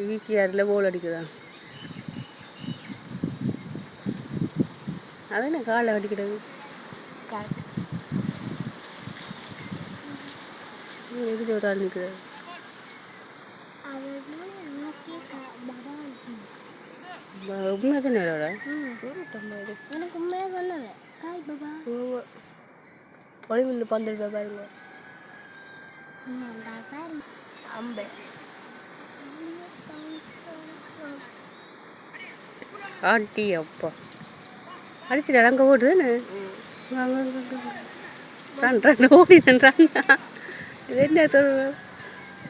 வீட்டியாரில் போல் அடிக்கிறான் அது என்ன காலில் அடிக்கிறது? எதுக்கு ஒரு ஆள் நிற்கிறது உண்மையாக தானே எனக்கு உண்மையாக சொன்னது ஹாய் பாபா பந்தல் பாருங்க. அம்பே. ஆண்டி அப்பா. அடிச்சுட்டு அங்கே ஓடுதுன்னு ரன் ரன் ஓடி ரன் இது என்ன சொல்ற?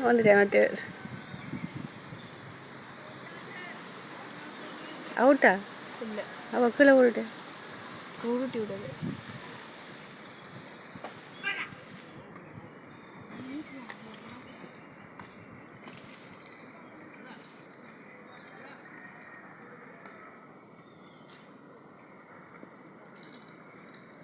வந்துட்டேன் மட்டு அவுட்டா அவள் கீழே ஓடிட்டேன் உருட்டி விடுது.